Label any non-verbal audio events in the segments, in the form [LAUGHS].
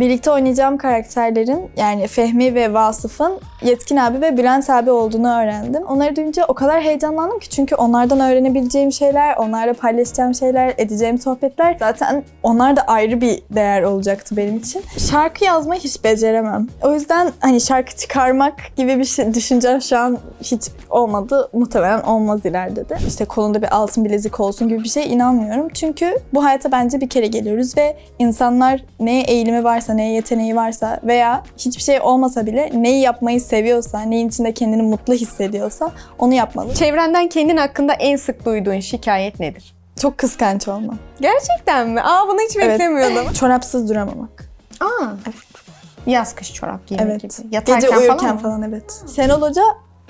Birlikte oynayacağım karakterlerin yani Fehmi ve Vasıf'ın Yetkin abi ve Bülent abi olduğunu öğrendim. Onları duyunca o kadar heyecanlandım ki çünkü onlardan öğrenebileceğim şeyler, onlarla paylaşacağım şeyler, edeceğim sohbetler zaten onlar da ayrı bir değer olacaktı benim için. Şarkı yazmayı hiç beceremem. O yüzden hani şarkı çıkarmak gibi bir şey düşüncem şu an hiç olmadı. Muhtemelen olmaz ileride de. İşte kolunda bir altın bilezik olsun gibi bir şeye inanmıyorum. Çünkü bu hayata bence bir kere geliyoruz ve insanlar neye eğilimi varsa, neye yeteneği varsa veya hiçbir şey olmasa bile neyi yapmayı seviyorsa, neyin içinde kendini mutlu hissediyorsa onu yapmalı. Çevrenden kendin hakkında en sık duyduğun şikayet nedir? Çok kıskanç olma. Gerçekten mi? Aa bunu hiç Evet. beklemiyordum. [LAUGHS] Çorapsız duramamak. Aa. Yaz kış çorap giymek Evet. gibi. Yatarken Gece uyurken falan, falan, mı? evet. Şenol Hoca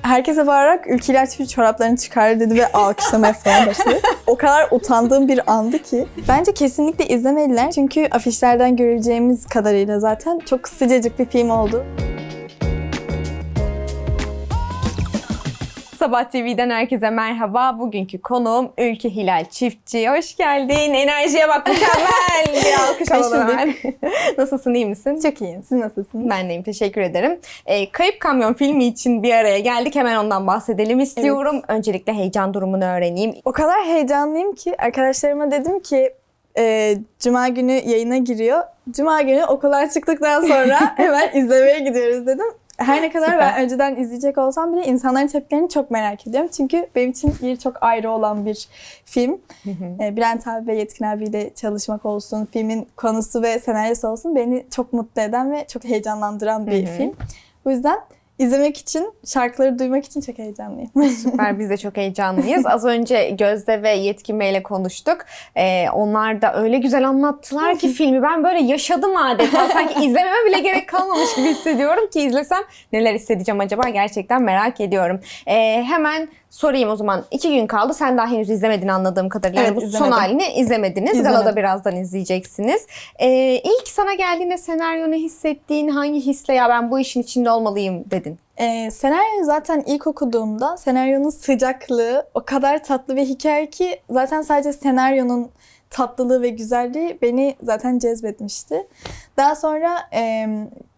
herkese bağırarak ülkeler çift çoraplarını çıkar dedi ve alkışlamaya falan başladı. o kadar utandığım bir andı ki. Bence kesinlikle izlemeliler. Çünkü afişlerden göreceğimiz kadarıyla zaten çok sıcacık bir film oldu. Sabah TV'den herkese merhaba. Bugünkü konuğum Ülke Hilal Çiftçi. Hoş geldin. Enerjiye bak mükemmel. Bir [LAUGHS] alkış alalım. [LAUGHS] Nasılsın iyi misin? Çok iyiyim. Siz nasılsınız? Ben deyim teşekkür ederim. Ee, Kayıp Kamyon filmi için bir araya geldik. Hemen ondan bahsedelim istiyorum. Öncelikle heyecan durumunu öğreneyim. O kadar heyecanlıyım ki arkadaşlarıma dedim ki e, Cuma günü yayına giriyor. Cuma günü okullar çıktıktan sonra [LAUGHS] hemen izlemeye gidiyoruz dedim. Her ne [LAUGHS] kadar Süper. ben önceden izleyecek olsam bile insanların tepkilerini çok merak ediyorum. Çünkü benim için yeri çok ayrı olan bir film. E, Bülent abi ve Yetkin abiyle çalışmak olsun, filmin konusu ve senaryosu olsun beni çok mutlu eden ve çok heyecanlandıran bir film. Bu yüzden izlemek için, şarkıları duymak için çok heyecanlıyım. [LAUGHS] Süper biz de çok heyecanlıyız. Az önce Gözde ve Yetkin Bey'le konuştuk. Ee, onlar da öyle güzel anlattılar ki filmi ben böyle yaşadım adeta. Sanki izlememe bile gerek kalmamış gibi hissediyorum ki izlesem neler hissedeceğim acaba gerçekten merak ediyorum. Ee, hemen sorayım o zaman. İki gün kaldı. Sen daha henüz izlemedin anladığım kadarıyla. Yani Evet, bu son izlemedim. halini izlemediniz. İzlemedim. Galada birazdan izleyeceksiniz. Ee, ilk sana geldiğinde senaryo ne hissettiğin, hangi hisle ya ben bu işin içinde olmalıyım dedin. Ee, senaryoyu zaten ilk okuduğumda senaryonun sıcaklığı o kadar tatlı bir hikaye ki zaten sadece senaryonun tatlılığı ve güzelliği beni zaten cezbetmişti. Daha sonra e,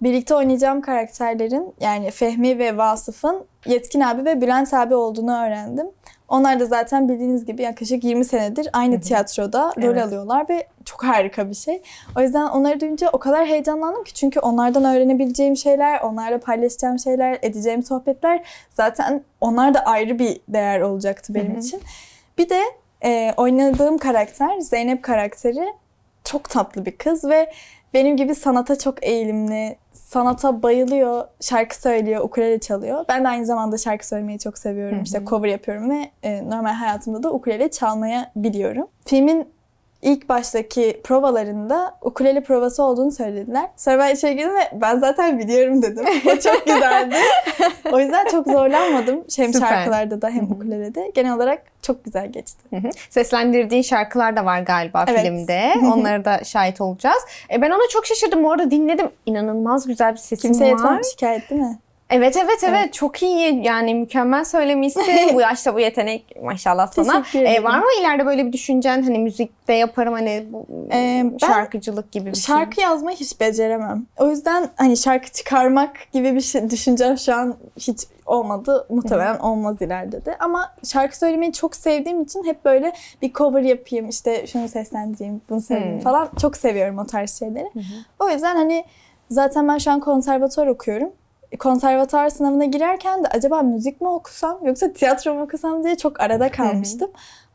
birlikte oynayacağım karakterlerin yani Fehmi ve Vasıf'ın Yetkin abi ve Bülent abi olduğunu öğrendim. Onlar da zaten bildiğiniz gibi yaklaşık 20 senedir aynı tiyatroda rol Evet. alıyorlar ve çok harika bir şey. O yüzden onları duyunca o kadar heyecanlandım ki çünkü onlardan öğrenebileceğim şeyler, onlarla paylaşacağım şeyler, edeceğim sohbetler zaten onlar da ayrı bir değer olacaktı benim Hı hı. için. Bir de e, oynadığım karakter Zeynep karakteri çok tatlı bir kız ve benim gibi sanata çok eğilimli, sanata bayılıyor, şarkı söylüyor, ukulele çalıyor. Ben de aynı zamanda şarkı söylemeyi çok seviyorum. Hı hı. İşte cover yapıyorum ve e, normal hayatımda da ukulele çalmaya biliyorum. Filmin ilk baştaki provalarında ukulele provası olduğunu söylediler. Sonra ben içeri girdim ve ben zaten biliyorum dedim. O çok [LAUGHS] güzeldi. o yüzden çok zorlanmadım. Hem Süper. şarkılarda da hem ukulelede. Genel olarak çok güzel geçti. Hı hı. Seslendirdiğin şarkılar da var galiba Evet. filmde. Onlara da şahit olacağız. E ben ona çok şaşırdım. Bu arada dinledim. İnanılmaz güzel bir sesin Kimse var. yetmem şikayet değil mi? Evet, evet evet Evet. çok iyi. Yani mükemmel söylemişsin. bu [LAUGHS] yaşta bu yetenek maşallah sana. Teşekkür ederim. E, var mı ileride böyle bir düşüncen hani müzikte yaparım hani bu, Ee, şarkıcılık gibi bir şey? Şarkı yazmayı hiç beceremem. O yüzden hani şarkı çıkarmak gibi bir şey düşüncem şu an hiç olmadı. Muhtemelen olmaz ileride de. Ama şarkı söylemeyi çok sevdiğim için hep böyle bir cover yapayım, işte şunu seslendireyim, bunu söyleyeyim falan. Çok seviyorum o tarz şeyleri. O yüzden hani zaten ben şu an konservatuvar okuyorum. Konservatuvar sınavına girerken de acaba müzik mi okusam yoksa tiyatro mu okusam diye çok arada kalmıştım.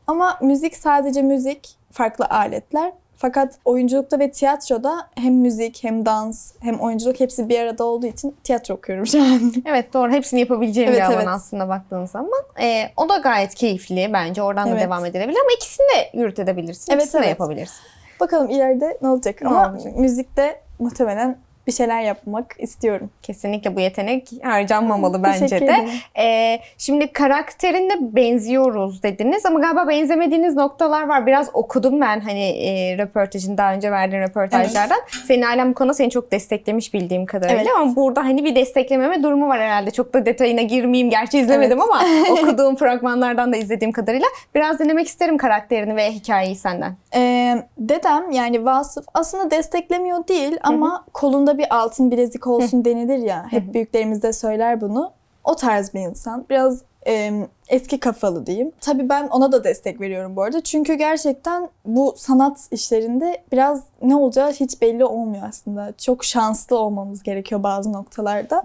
Ama müzik sadece müzik, farklı aletler. Fakat oyunculukta ve tiyatroda hem müzik hem dans hem oyunculuk hepsi bir arada olduğu için tiyatro okuyorum şu an. [LAUGHS] Evet doğru. Hepsini yapabileceğim Evet, bir alan evet. aslında baktığın zaman. E, o da gayet keyifli bence. Oradan da Evet. devam edilebilir ama ikisini de yürütebilirsin. Evet, ikisini de evet. yapabilirsin. Bakalım ileride ne olacak Ne ama olacak? müzikte muhtemelen bir şeyler yapmak istiyorum. Kesinlikle bu yetenek harcanmamalı bence de. Ee, şimdi karakterinde benziyoruz dediniz ama galiba benzemediğiniz noktalar var. Biraz okudum ben hani e, röportajını daha önce verdiğin röportajlardan. Senin ailen bu konuda seni çok desteklemiş bildiğim kadarıyla Evet. ama burada hani bir desteklememe durumu var herhalde. Çok da detayına girmeyeyim. Gerçi izlemedim Evet. ama [LAUGHS] okuduğum fragmanlardan da izlediğim kadarıyla biraz dinlemek isterim karakterini ve hikayeyi senden. Ee, dedem yani Vasıf aslında desteklemiyor değil ama kolunda bir altın bilezik olsun denilir ya. Hep büyüklerimiz de söyler bunu. O tarz bir insan. Biraz e, eski kafalı diyeyim. Tabii ben ona da destek veriyorum bu arada. Çünkü gerçekten bu sanat işlerinde biraz ne olacağı hiç belli olmuyor aslında. Çok şanslı olmamız gerekiyor bazı noktalarda.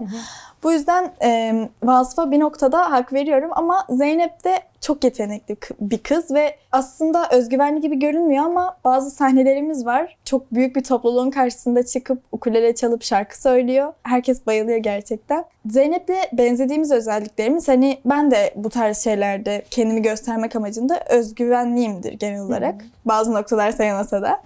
Bu yüzden e, Vasıf'a bir noktada hak veriyorum ama Zeynep de çok yetenekli bir kız ve aslında özgüvenli gibi görünmüyor ama bazı sahnelerimiz var. Çok büyük bir topluluğun karşısında çıkıp ukulele çalıp şarkı söylüyor. Herkes bayılıyor gerçekten. Zeynep'le benzediğimiz özelliklerimiz hani ben de bu tarz şeylerde kendimi göstermek amacında özgüvenliyimdir genel olarak. Bazı noktalar sayılmasa da.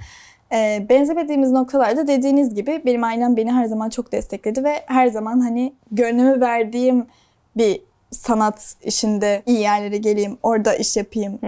Ee, benzemediğimiz noktalarda dediğiniz gibi benim ailem beni her zaman çok destekledi ve her zaman hani gönlümü verdiğim bir sanat işinde iyi yerlere geleyim, orada iş yapayım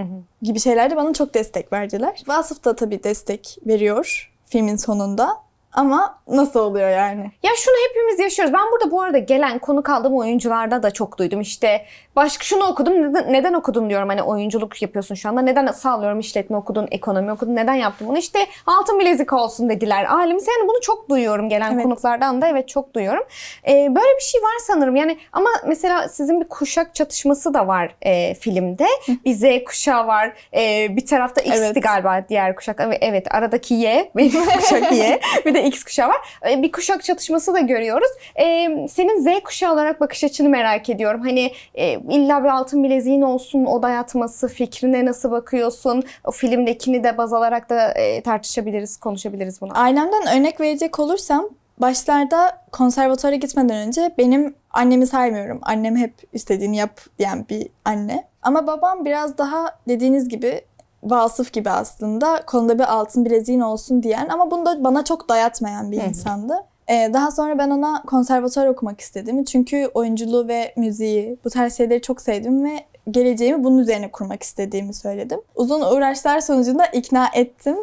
gibi şeylerde bana çok destek verdiler. Vasıf da tabii destek veriyor filmin sonunda. Ama nasıl oluyor yani? Ya şunu hepimiz yaşıyoruz. Ben burada bu arada gelen konu kaldığım oyuncularda da çok duydum. İşte başka şunu okudum. Neden, neden okudun diyorum. Hani oyunculuk yapıyorsun şu anda. Neden sağlıyorum işletme okudun, ekonomi okudun. Neden yaptın bunu? İşte altın bilezik olsun dediler. Ailemiz yani bunu çok duyuyorum gelen Evet. konuklardan da. Evet çok duyuyorum. Ee, böyle bir şey var sanırım. Yani ama mesela sizin bir kuşak çatışması da var e, filmde. Bir Z kuşağı var. E, bir tarafta X'ti Evet. galiba diğer kuşak. Evet, evet aradaki Y. [LAUGHS] Benim kuşak Y. Bir de X kuşağı var. Ee, Bir kuşak çatışması da görüyoruz. Ee, Senin Z kuşağı olarak bakış açını merak ediyorum. Hani e, illa bir altın bileziğin olsun, o dayatması, fikrine nasıl bakıyorsun? O filmdekini de baz alarak da e, tartışabiliriz, konuşabiliriz bunu. Ailemden örnek verecek olursam başlarda konservatuara gitmeden önce benim annemi saymıyorum. Annem hep istediğini yap diyen bir anne. Ama babam biraz daha dediğiniz gibi vasıf gibi aslında konuda bir altın bileziğin olsun diyen ama bunu da bana çok dayatmayan bir insandı. Ee, daha sonra ben ona konservatuar okumak istedim. Çünkü oyunculuğu ve müziği bu tarz şeyleri çok sevdim ve geleceğimi bunun üzerine kurmak istediğimi söyledim. Uzun uğraşlar sonucunda ikna ettim.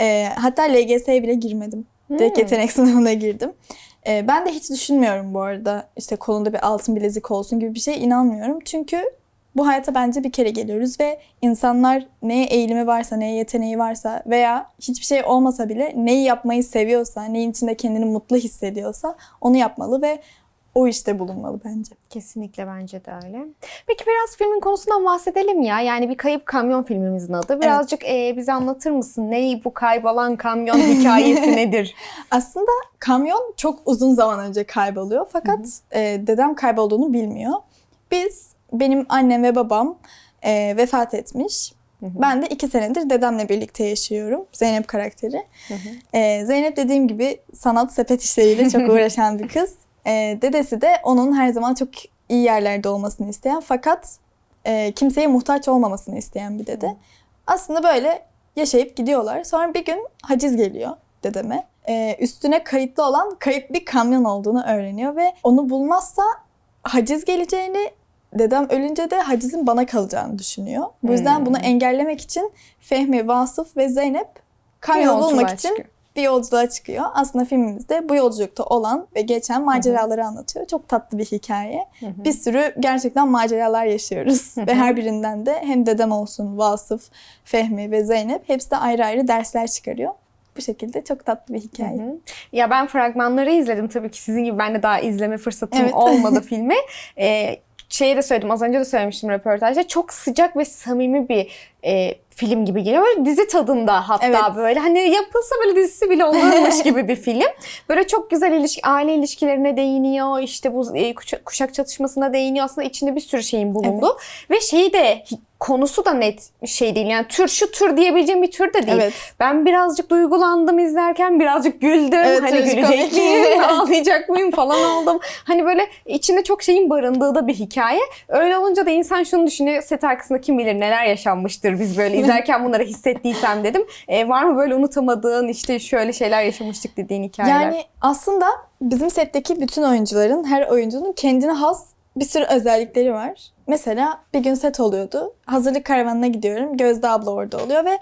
Ee, hatta LGS'ye bile girmedim. Direkt Hmm. yetenek [LAUGHS] sınavına girdim. Ee, ben de hiç düşünmüyorum bu arada işte kolunda bir altın bilezik olsun gibi bir şeye inanmıyorum. Çünkü bu hayata bence bir kere geliyoruz ve insanlar neye eğilimi varsa, neye yeteneği varsa veya hiçbir şey olmasa bile neyi yapmayı seviyorsa, neyin içinde kendini mutlu hissediyorsa onu yapmalı ve o işte bulunmalı bence. Kesinlikle bence de öyle. Peki biraz filmin konusundan bahsedelim ya. Yani bir kayıp kamyon filmimizin adı. Birazcık e, bize anlatır mısın? Ne bu kaybolan kamyon [LAUGHS] hikayesi nedir? Aslında kamyon çok uzun zaman önce kayboluyor fakat e, dedem kaybolduğunu bilmiyor. Biz, benim annem ve babam e, vefat etmiş. Ben de iki senedir dedemle birlikte yaşıyorum. Zeynep karakteri. E, Zeynep dediğim gibi sanat sepet işleriyle çok [LAUGHS] uğraşan bir kız. E, dedesi de onun her zaman çok iyi yerlerde olmasını isteyen fakat e, kimseye muhtaç olmamasını isteyen bir dede. Aslında böyle yaşayıp gidiyorlar. Sonra bir gün haciz geliyor dedeme. Ee, üstüne kayıtlı olan kayıp bir kamyon olduğunu öğreniyor ve onu bulmazsa haciz geleceğini dedem ölünce de hacizin bana kalacağını düşünüyor. Bu yüzden Hmm. bunu engellemek için Fehmi, Vasıf ve Zeynep bulmak yolculuğa için çıkıyor. bir yolculuğa çıkıyor. Aslında filmimizde bu yolculukta olan ve geçen maceraları anlatıyor. Çok tatlı bir hikaye. Bir sürü gerçekten maceralar yaşıyoruz. ve her birinden de hem dedem olsun, Vasıf, Fehmi ve Zeynep hepsi de ayrı ayrı dersler çıkarıyor. Bu şekilde çok tatlı bir hikaye. Hı. Ya ben fragmanları izledim tabii ki sizin gibi ben de daha izleme fırsatım Evet. olmadı filmi. [LAUGHS] Ee, şeyi de söyledim az önce de söylemiştim röportajda çok sıcak ve samimi bir e, film gibi geliyor. Böyle dizi tadında hatta Evet. böyle hani yapılsa böyle dizisi bile olurmuş [LAUGHS] gibi bir film. Böyle çok güzel ilişki, aile ilişkilerine değiniyor. İşte bu e, kuşak, çatışmasına değiniyor. Aslında içinde bir sürü şeyin bulunduğu. Ve şeyi de konusu da net şey değil. Yani tür şu tür diyebileceğim bir tür de değil. Evet. Ben birazcık duygulandım izlerken, birazcık güldüm. Evet, hani gülecek miyim, [LAUGHS] ağlayacak mıyım falan oldum. Hani böyle içinde çok şeyin barındığı da bir hikaye. Öyle olunca da insan şunu düşünüyor. Set arkasında kim bilir neler yaşanmıştır biz böyle [LAUGHS] izlerken bunları hissettiysem dedim. E, var mı böyle unutamadığın işte şöyle şeyler yaşamıştık dediğin hikayeler? Yani aslında bizim setteki bütün oyuncuların, her oyuncunun kendine has bir sürü özellikleri var. Mesela bir gün set oluyordu. Hazırlık karavanına gidiyorum. Gözde abla orada oluyor ve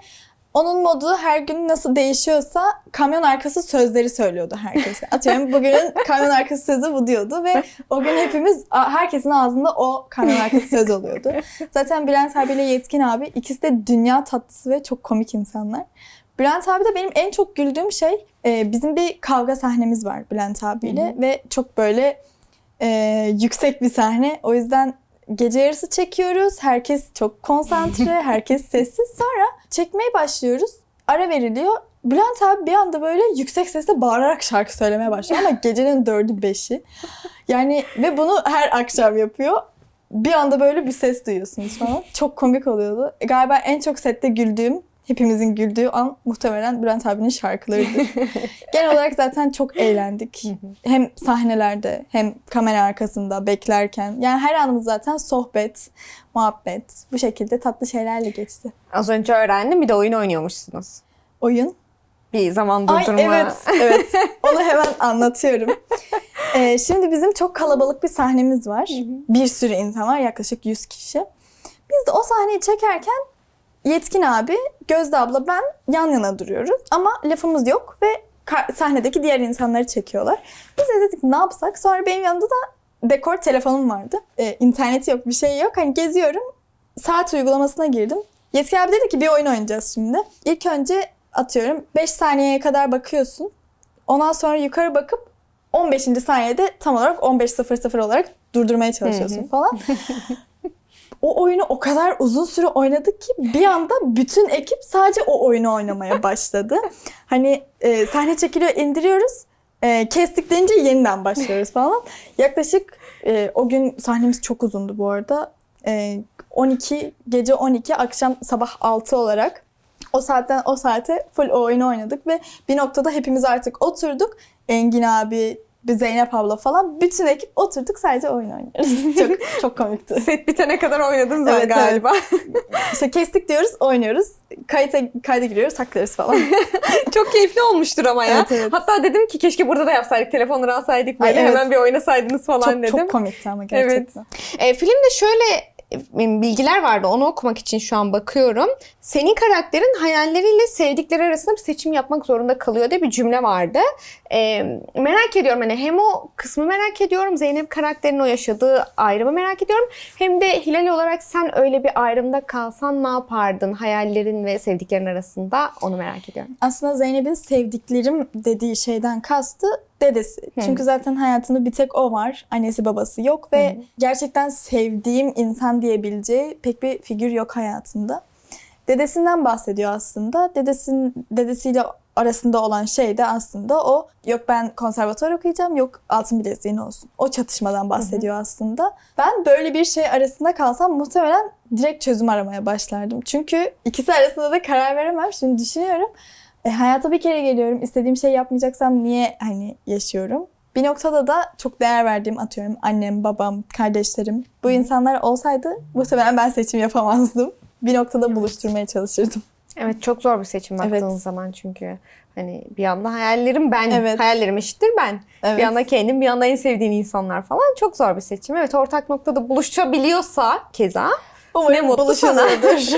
onun modu her gün nasıl değişiyorsa kamyon arkası sözleri söylüyordu herkese. [LAUGHS] Atıyorum bugünün kamyon arkası sözü bu diyordu ve o gün hepimiz herkesin ağzında o kamyon arkası söz oluyordu. Zaten Bülent abi ile Yetkin abi ikisi de dünya tatlısı ve çok komik insanlar. Bülent abi de benim en çok güldüğüm şey e, bizim bir kavga sahnemiz var Bülent abiyle ve çok böyle e, yüksek bir sahne. O yüzden gece yarısı çekiyoruz. Herkes çok konsantre, [LAUGHS] herkes sessiz. Sonra çekmeye başlıyoruz. Ara veriliyor. Bülent abi bir anda böyle yüksek sesle bağırarak şarkı söylemeye başlıyor ama gecenin dördü beşi. Yani ve bunu her akşam yapıyor. Bir anda böyle bir ses duyuyorsunuz falan. Çok komik oluyordu. Galiba en çok sette güldüğüm, hepimizin güldüğü an muhtemelen Bülent abinin şarkılarıydı. [LAUGHS] Genel olarak zaten çok eğlendik. hem sahnelerde hem kamera arkasında beklerken. Yani her anımız zaten sohbet, muhabbet. Bu şekilde tatlı şeylerle geçti. Az önce öğrendim bir de oyun oynuyormuşsunuz. Oyun. Bir zaman Ay durdurma. evet, evet. Onu hemen anlatıyorum. Ee, şimdi bizim çok kalabalık bir sahnemiz var. Bir sürü insan var, yaklaşık 100 kişi. Biz de o sahneyi çekerken Yetkin abi, Gözde abla, ben yan yana duruyoruz. Ama lafımız yok ve sahnedeki diğer insanları çekiyorlar. Biz de dedik ne yapsak? Sonra benim yanımda da dekor telefonum vardı. Ee, interneti yok, bir şey yok. Hani geziyorum. Saat uygulamasına girdim. Yetkin abi dedi ki bir oyun oynayacağız şimdi. İlk önce atıyorum 5 saniyeye kadar bakıyorsun. Ondan sonra yukarı bakıp 15. saniyede tam olarak 15.00 olarak durdurmaya çalışıyorsun falan. [LAUGHS] o oyunu o kadar uzun süre oynadık ki bir anda bütün ekip sadece o oyunu oynamaya [LAUGHS] başladı. Hani e, sahne çekiliyor indiriyoruz. E, kestik deyince yeniden başlıyoruz falan. Yaklaşık e, o gün sahnemiz çok uzundu bu arada. E, 12 gece 12 akşam sabah 6 olarak o saatten o saate full o oyunu oynadık ve bir noktada hepimiz artık oturduk. Engin abi, bir Zeynep abla falan bütün ekip oturduk sadece oyun oynuyoruz. [LAUGHS] çok çok komikti. [LAUGHS] Set bitene kadar oynadın sen Evet, galiba. İşte kestik diyoruz, oynuyoruz. Kayıta, kayda giriyoruz, saklıyoruz falan. [LAUGHS] Çok keyifli olmuştur ama ya. Evet, evet. Hatta dedim ki keşke burada da yapsaydık. Telefonları alsaydık böyle Ay, evet. hemen bir oynasaydınız falan çok, dedim. çok komikti ama gerçekten. E, filmde şöyle e, bilgiler vardı. Onu okumak için şu an bakıyorum. Senin karakterin hayalleriyle sevdikleri arasında bir seçim yapmak zorunda kalıyor diye bir cümle vardı. E, merak ediyorum hani hem o kısmı merak ediyorum. Zeynep karakterinin o yaşadığı ayrımı merak ediyorum. Hem de Hilal olarak sen öyle bir ayrımda kalsan ne yapardın? Hayallerin ve sevdiklerin arasında onu merak ediyorum. Aslında Zeynep'in sevdiklerim dediği şeyden kastı dedesi. Çünkü zaten hayatında bir tek o var. Annesi babası yok ve gerçekten sevdiğim insan diyebileceği pek bir figür yok hayatında. Dedesinden bahsediyor aslında. Dedesin dedesiyle arasında olan şey de aslında o yok ben konservatuvar okuyacağım yok altın bileziğin olsun. O çatışmadan bahsediyor aslında. Ben böyle bir şey arasında kalsam muhtemelen direkt çözüm aramaya başlardım. Çünkü ikisi arasında da karar veremem. Şimdi düşünüyorum. E, hayata bir kere geliyorum. İstediğim şey yapmayacaksam niye hani yaşıyorum? Bir noktada da çok değer verdiğim atıyorum annem, babam, kardeşlerim. Bu insanlar olsaydı muhtemelen ben seçim yapamazdım. Bir noktada buluşturmaya çalışırdım. Evet çok zor bir seçim Evet. baktığın zaman çünkü. Hani bir yanda hayallerim ben, Evet. hayallerim eşittir ben. Evet. Bir yanda kendim, bir yanda en sevdiğin insanlar falan çok zor bir seçim. Evet ortak noktada buluşabiliyorsa keza Umarım Ne mutlu sana.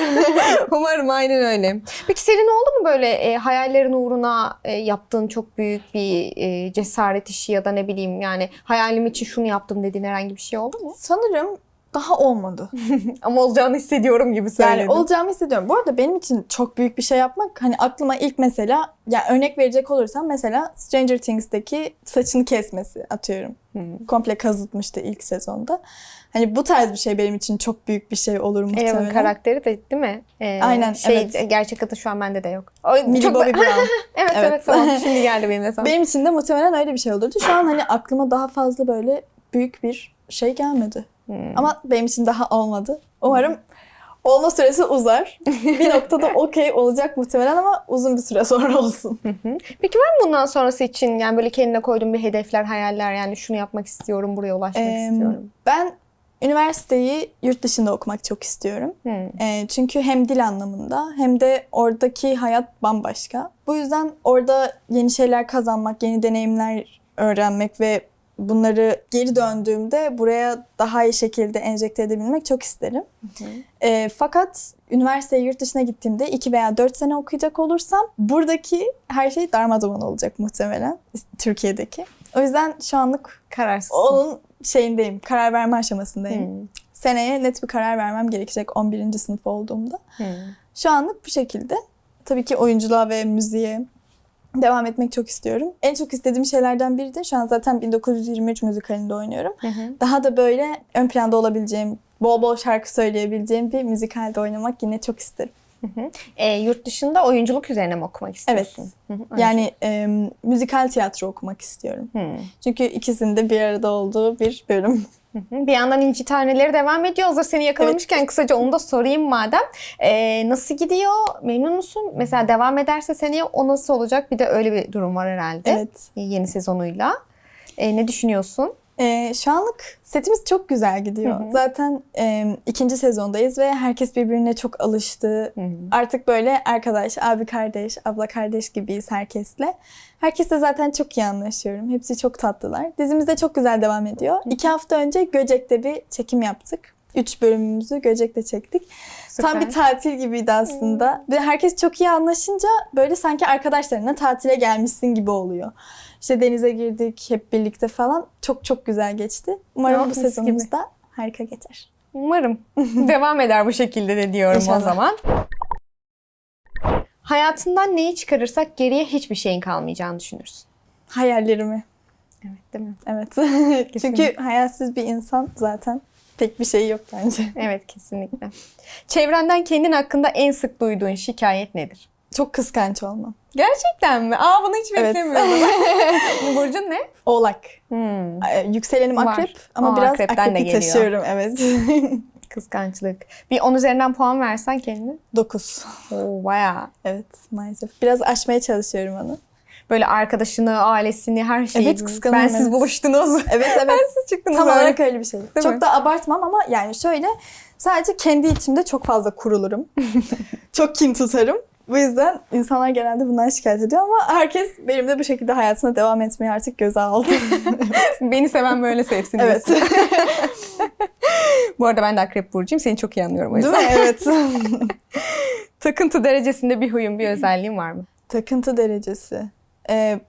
[LAUGHS] Umarım aynen öyle. Peki senin oldu mu böyle e, hayallerin uğruna e, yaptığın çok büyük bir e, cesaret işi ya da ne bileyim yani hayalim için şunu yaptım dediğin herhangi bir şey oldu mu? Sanırım daha olmadı. [LAUGHS] Ama olacağını hissediyorum gibi söyledin. Yani olacağımı hissediyorum. Bu arada benim için çok büyük bir şey yapmak hani aklıma ilk mesela ya örnek verecek olursam mesela Stranger Things'teki saçını kesmesi atıyorum. Hmm. Komple kazıtmıştı ilk sezonda. Hani bu tarz bir şey benim için çok büyük bir şey olur muhtemelen. karakteri de değil mi? Ee, Aynen, şey, evet. Gerçek adı şu an bende de yok. O, Millie çok- Bobby Brown. [LAUGHS] evet, evet Evet. tamam şimdi geldi benim de [LAUGHS] tamam. benim için de muhtemelen öyle bir şey olurdu. Şu an hani aklıma daha fazla böyle büyük bir şey gelmedi. Hmm. Ama benim için daha olmadı. Umarım Olma süresi uzar. bir [LAUGHS] noktada okey olacak muhtemelen ama uzun bir süre sonra olsun. Peki var mı bundan sonrası için yani böyle kendine koyduğun bir hedefler, hayaller yani şunu yapmak istiyorum, buraya ulaşmak Ee, istiyorum. Ben üniversiteyi yurt dışında okumak çok istiyorum. Hmm. Ee, çünkü hem dil anlamında hem de oradaki hayat bambaşka. Bu yüzden orada yeni şeyler kazanmak, yeni deneyimler öğrenmek ve bunları geri döndüğümde buraya daha iyi şekilde enjekte edebilmek çok isterim. Ee, fakat üniversiteye yurt dışına gittiğimde 2 veya 4 sene okuyacak olursam buradaki her şey darmadağın olacak muhtemelen Türkiye'deki. O yüzden şu anlık Kararsız. onun şeyindeyim, karar verme aşamasındayım. Hmm. Seneye net bir karar vermem gerekecek 11. sınıf olduğumda. Hmm. Şu anlık bu şekilde. Tabii ki oyunculuğa ve müziğe devam etmek çok istiyorum. En çok istediğim şeylerden biri de şu an zaten 1923 müzikalinde oynuyorum. Hı hı. Daha da böyle ön planda olabileceğim, bol bol şarkı söyleyebileceğim bir müzikalde oynamak yine çok isterim. E, yurt dışında oyunculuk üzerine mi okumak istiyorsun? Hı hı. Yani e, müzikal tiyatro okumak istiyorum. Hı. Çünkü ikisinin de bir arada olduğu bir bölüm. Bir yandan İnci Taneleri devam ediyor. Hazır seni yakalamışken kısaca onu da sorayım madem. Ee, nasıl gidiyor? Memnun musun? Mesela devam ederse seneye o nasıl olacak? Bir de öyle bir durum var herhalde. Evet. Yeni sezonuyla. Ee, ne düşünüyorsun? Ee, şu anlık setimiz çok güzel gidiyor. Hı hı. Zaten e, ikinci sezondayız ve herkes birbirine çok alıştı. Hı hı. Artık böyle arkadaş, abi kardeş, abla kardeş gibiyiz herkesle. Herkesle zaten çok iyi anlaşıyorum. Hepsi çok tatlılar. Dizimiz de çok güzel devam ediyor. İki hafta önce Göcek'te bir çekim yaptık. Üç bölümümüzü Göcek'te çektik. Tam Süper. bir tatil gibiydi aslında. Ve herkes çok iyi anlaşınca böyle sanki arkadaşlarına tatile gelmişsin gibi oluyor. İşte denize girdik hep birlikte falan. Çok çok güzel geçti. Umarım bu sezonumuz da harika geçer. Umarım [LAUGHS] devam eder bu şekilde de diyorum o İnşallah. zaman. Hayatından neyi çıkarırsak geriye hiçbir şeyin kalmayacağını düşünürsün. Hayallerimi. Evet değil mi? Evet. [LAUGHS] Çünkü hayalsiz bir insan zaten pek bir şey yok bence. Evet kesinlikle. Çevrenden kendin hakkında en sık duyduğun şikayet nedir? Çok kıskanç olmam. Gerçekten mi? Aa bunu hiç Evet. beklemiyordum. [LAUGHS] Burcun ne? Oğlak. Hmm, Ee, Yükselenim Var. akrep ama Aa, biraz akrepten de akrepi geliyor. taşıyorum. Evet. [LAUGHS] kıskançlık. Bir 10 üzerinden puan versen kendine. 9. Oo, bayağı. Evet maalesef. Biraz aşmaya çalışıyorum onu. Böyle arkadaşını, ailesini, her şeyi. Evet, kıskanıyorum, Bensiz evet. buluştunuz. Evet evet. [LAUGHS] Bensiz çıktınız. Tam olarak öyle bir şey. çok mi? da abartmam ama yani şöyle sadece kendi içimde çok fazla kurulurum. çok kin tutarım. Bu yüzden insanlar genelde bundan şikayet ediyor ama herkes benim de bu şekilde hayatına devam etmeyi artık göze aldı. [LAUGHS] Beni seven böyle sevsin evet. [LAUGHS] Bu arada ben de akrep burcuyum. Seni çok iyi anlıyorum o Değil yüzden. mi? Evet. [LAUGHS] Takıntı derecesinde bir huyun, bir özelliğin var mı? Takıntı derecesi. Ee,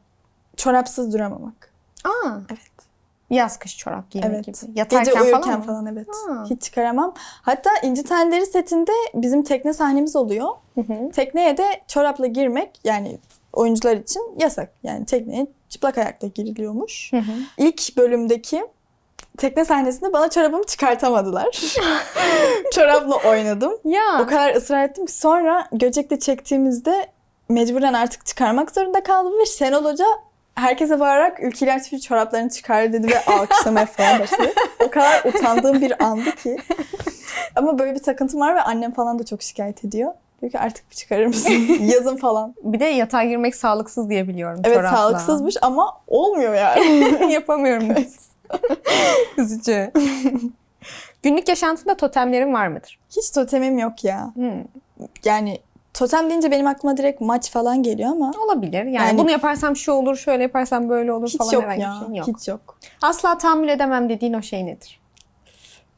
çorapsız duramamak. Aa. Evet. Yaz kış çorap giymek Evet. gibi. Yatarken Gece uyurken falan, falan, evet. Ha. Hiç çıkaramam. Hatta İnci Telleri setinde bizim tekne sahnemiz oluyor. Hı hı. Tekneye de çorapla girmek yani oyuncular için yasak. Yani tekneye çıplak ayakla giriliyormuş. Hı hı. İlk bölümdeki tekne sahnesinde bana çorabımı çıkartamadılar. [LAUGHS] Çorapla oynadım. Ya. O kadar ısrar ettim ki sonra Göcek'te çektiğimizde mecburen artık çıkarmak zorunda kaldım ve Şenol Hoca herkese bağırarak Ülke İlaç TV çoraplarını çıkar dedi ve alkışlamaya falan başladı. O kadar utandığım bir andı ki. Ama böyle bir takıntım var ve annem falan da çok şikayet ediyor. Diyor ki artık bir çıkarır mısın? [LAUGHS] Yazın falan. Bir de yatağa girmek sağlıksız diye biliyorum Evet çorapla. sağlıksızmış ama olmuyor yani. [LAUGHS] Yapamıyorum. Üzücü. Günlük yaşantında totemlerin var mıdır? Hiç totemim yok ya. Hmm. Yani totem deyince benim aklıma direkt maç falan geliyor ama Olabilir. Yani, Yani- bunu yaparsam şu olur, şöyle yaparsam böyle olur hiç falan yok herhangi ya. bir şeyin yok. Hiç yok. Asla tahammül edemem dediğin o şey nedir?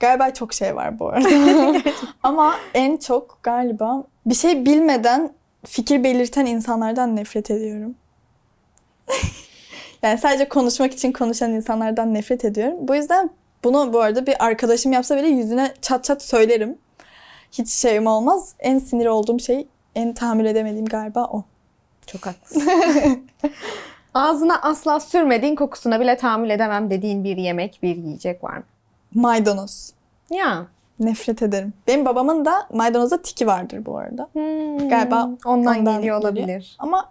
Galiba çok şey var bu arada. [LAUGHS] Ama en çok galiba bir şey bilmeden fikir belirten insanlardan nefret ediyorum. [LAUGHS] yani sadece konuşmak için konuşan insanlardan nefret ediyorum. Bu yüzden bunu bu arada bir arkadaşım yapsa bile yüzüne çat çat söylerim. Hiç şeyim olmaz. En sinir olduğum şey, en tahammül edemediğim galiba o. Çok haklısın. [LAUGHS] Ağzına asla sürmediğin kokusuna bile tahammül edemem dediğin bir yemek, bir yiyecek var mı? Maydanoz. Ya. Nefret ederim. Benim babamın da maydanoza tiki vardır bu arada. Hmm, Galiba ondan, ondan geliyor geliyor. olabilir. Ama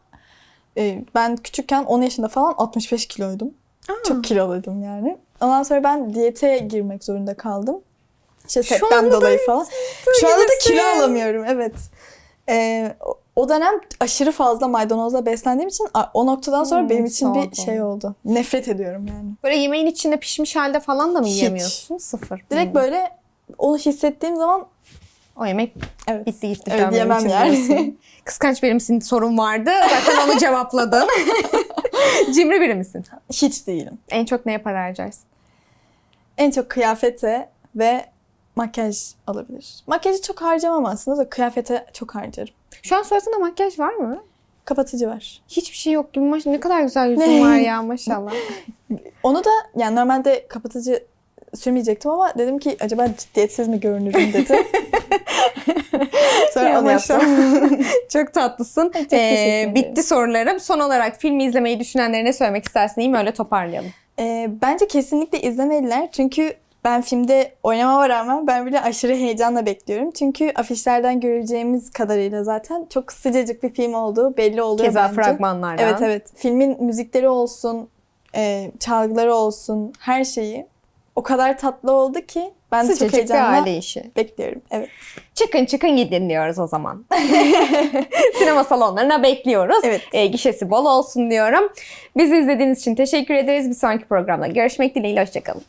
e, ben küçükken 10 yaşında falan 65 kiloydum. Aa. Çok kiloluydum yani. Ondan sonra ben diyete girmek zorunda kaldım. İşte setten da dolayı falan. Şu anda da kilo alamıyorum evet. Ee, o- dönem aşırı fazla maydanozla beslendiğim için o noktadan sonra Hmm, benim için bir şey oldu. Nefret ediyorum yani. Böyle yemeğin içinde pişmiş halde falan da mı Hiç. yiyemiyorsun? Sıfır. Direkt Hmm. böyle onu hissettiğim zaman O yemek evet. bitti gitti. Evet, yemem yani. [LAUGHS] Kıskanç biri misin sorun vardı. Zaten onu cevapladın. [LAUGHS] Cimri biri misin? Hiç değilim. En çok neye para harcarsın? En çok kıyafete ve makyaj alabilir. Makyajı çok harcamam aslında da kıyafete çok harcarım. Şu an suratında makyaj var mı? Kapatıcı var. Hiçbir şey yok gibi. Maş- ne kadar güzel yüzün var ya maşallah. [LAUGHS] Onu da yani normalde kapatıcı sürmeyecektim ama dedim ki acaba ciddiyetsiz mi görünürüm dedim. [LAUGHS] Sonra onu yaptım. [LAUGHS] Çok tatlısın. teşekkür ederim. bitti sorularım. Son olarak filmi izlemeyi düşünenlere ne söylemek istersin? Değil mi? Öyle toparlayalım. Ee, bence kesinlikle izlemeliler. Çünkü ben filmde oynamama rağmen ben bile aşırı heyecanla bekliyorum. Çünkü afişlerden göreceğimiz kadarıyla zaten çok sıcacık bir film olduğu belli oluyor Keza bence. fragmanlardan. Evet evet. Filmin müzikleri olsun, e, çalgıları olsun, her şeyi o kadar tatlı oldu ki ben de çok heyecanla aile işi. bekliyorum. Evet. Çıkın çıkın gidin diyoruz o zaman. [LAUGHS] Sinema salonlarına bekliyoruz. Evet. E, gişesi bol olsun diyorum. Bizi izlediğiniz için teşekkür ederiz. Bir sonraki programda görüşmek dileğiyle. Hoşçakalın.